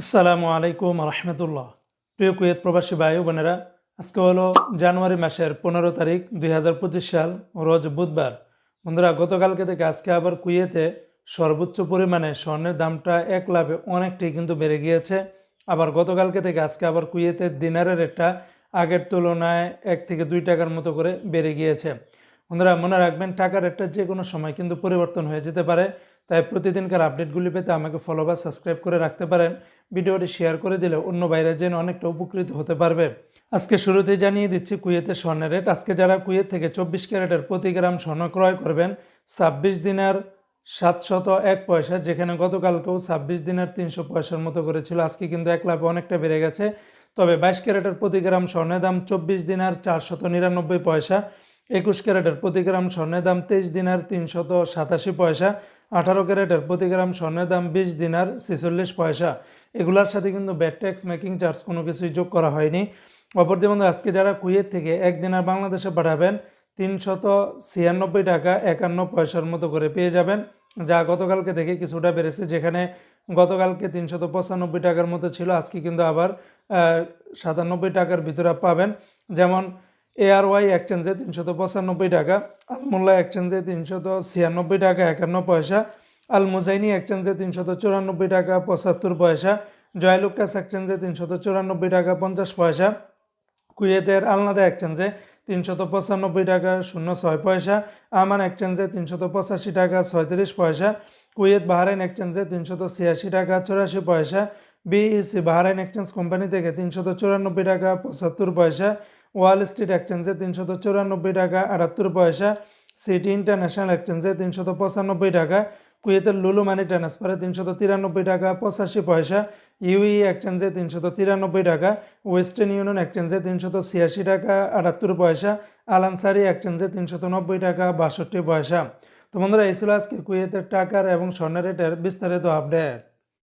আসসালামু আলাইকুম রহমতুল্লাহ। প্রিয় কুয়েত প্রবাসী ভাই বোনেরা, আজকে হলো জানুয়ারি মাসের পনেরো তারিখ দু হাজার পঁচিশ সাল, রোজ বুধবার। বন্ধুরা, গতকালকে থেকে আজকে আবার কুয়েতে সর্বোচ্চ পরিমাণে স্বর্ণের দামটা এক লাভে অনেকটাই কিন্তু বেড়ে গিয়েছে। আবার গতকালকে থেকে আজকে আবার কুয়েতে দিনারের রেটটা আগের তুলনায় এক থেকে দুই টাকার মতো করে বেড়ে গিয়েছে। বন্ধুরা, মনে রাখবেন, টাকার রেটটা যে কোনো সময় কিন্তু পরিবর্তন হয়ে যেতে পারে। তাই প্রতিদিনকার আপডেটগুলি পেতে আমাকে ফলো বা সাবস্ক্রাইব করে রাখতে পারেন। ভিডিওটি শেয়ার করে দিলে অন্য বাইরে যেন অনেকটা উপকৃত হতে পারবে। আজকে শুরুতেই জানিয়ে দিচ্ছি কুয়েতের স্বর্ণের রেট। আজকে যারা কুয়েত থেকে চব্বিশ ক্যারেটের প্রতি গ্রাম স্বর্ণ ক্রয় করবেন, ছাব্বিশ দিনের সাতশত এক পয়সা, যেখানে গতকালকেও ছাব্বিশ দিনের তিনশো পয়সার মতো করেছিল আজকে কিন্তু এক লাভে অনেকটা বেড়ে গেছে। তবে বাইশ ক্যারেটের প্রতি গ্রাম স্বর্ণের দাম চব্বিশ দিনার চারশত নিরানব্বই পয়সা, একুশ ক্যারেটের প্রতি গ্রাম স্বর্ণের দাম তেইশ দিনার তিনশত সাতাশি পয়সা আঠারো ক্যারেটের প্রতি গ্রাম স্বর্ণের দাম বিশ দিনার ছেচল্লিশ পয়সা। এগুলোর সাথে কিন্তু ব্যাট ট্যাক্স, মেকিং চার্জ কোনো কিছুই যোগ করা হয়নি। অপরদি বন্ধু, আজকে যারা কুয়েত থেকে এক দিনার বাংলাদেশে পাঠাবেন, তিনশত ছিয়ানব্বই টাকা একান্ন পয়সার মতো করে পেয়ে যাবেন, যা গতকালকে থেকে কিছুটা বেড়েছে, যেখানে গতকালকে তিনশত পঁচানব্বই টাকার মতো ছিল, আজকে কিন্তু আবার সাতানব্বই টাকার ভিতরে পাবেন। যেমন এআরওয়াই এক্সচেঞ্জে তিনশত পঁচানব্বই টাকা, আলমোল্লা এক্সচেঞ্জে তিনশত ছিয়ানব্বই টাকা, একান্ন পয়সা আল মুজাইনি এক্সচেঞ্জে তিনশত চুরানব্বই টাকা, পঁচাত্তর পয়সা জয়লুকাস এক্সচেঞ্জে তিনশত চুরানব্বই টাকা, পঞ্চাশ পয়সা, কুয়েতের আলনাদা এক্সচেঞ্জে তিনশত পঁচানব্বই টাকা, শূন্য ছয় পয়সা, আমান এক্সচেঞ্জে তিনশত পঁচাশি টাকা, ছয়ত্রিশ পয়সা, কুয়েত বাহারাইন এক্সচেঞ্জে তিনশত ছিয়াশি টাকা, চুরাশি পয়সা বিইসি বাহারাইন এক্সচেঞ্জ কোম্পানি থেকে তিনশত চুরানব্বই টাকা, পঁচাত্তর পয়সা ওয়াল স্ট্রিট এক্সচেঞ্জে তিনশত চুরানব্বই টাকা, আটাত্তর পয়সা। সিটি ইন্টারন্যাশনাল এক্সচেঞ্জে তিনশত পঁচানব্বই টাকা। কুয়েতের লুলু মানি ট্রান্সফারে তিনশত তিরানব্বই টাকা, পঁচাশি পয়সা। ইউই এক্সচেঞ্জে তিনশত তিরানব্বই টাকা। ওয়েস্টার্ন ইউনিয়ন এক্সচেঞ্জে তিনশত ছিয়াশি টাকা, আটাত্তর পয়সা। আলানসারি এক্সচেঞ্জে তিনশত নব্বই টাকা, বাষট্টি পয়সা। তো বন্ধুরা, এই ছিল আজকে কুয়েতের টাকার এবং স্বর্ণের রেটের বিস্তারিত আপডেট